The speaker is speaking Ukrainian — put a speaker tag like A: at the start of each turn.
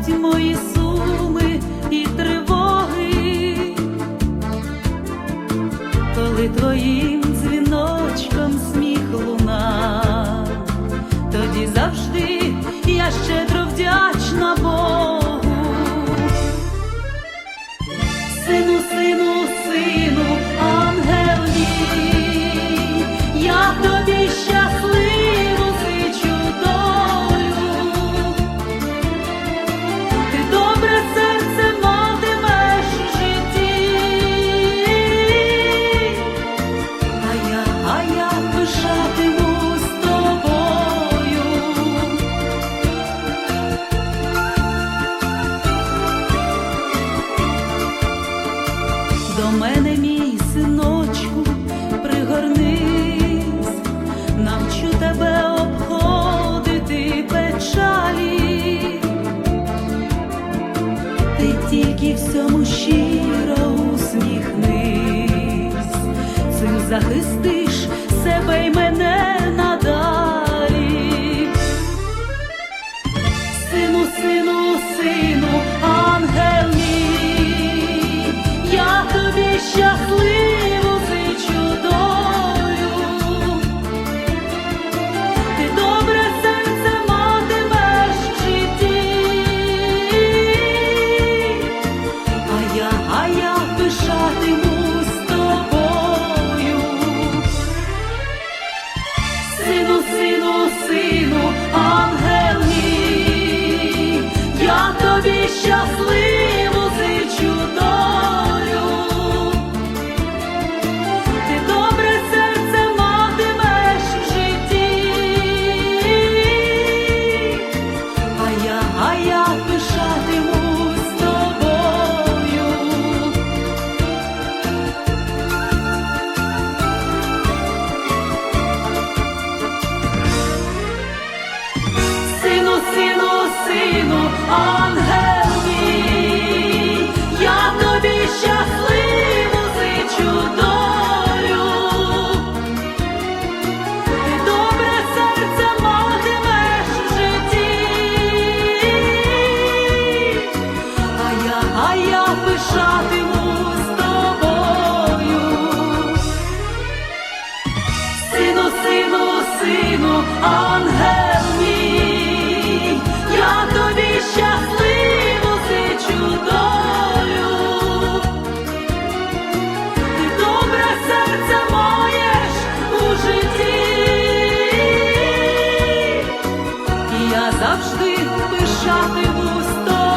A: Гаснуть мої суми і тривоги, коли твоїм дзвіночком. До мене, мій синочку, пригорнись, навчу тебе обходити печалі. Ти тільки всьому щиро усміхнись, цим захистиш себе й мене Сину, сину, сину, ангел я тобі щасливу зичу долю. Добре серце матимеш в житті, а я, а я пишатимусь тобою. Сину, сину, сину, ангел завжди пишатимусь тобою.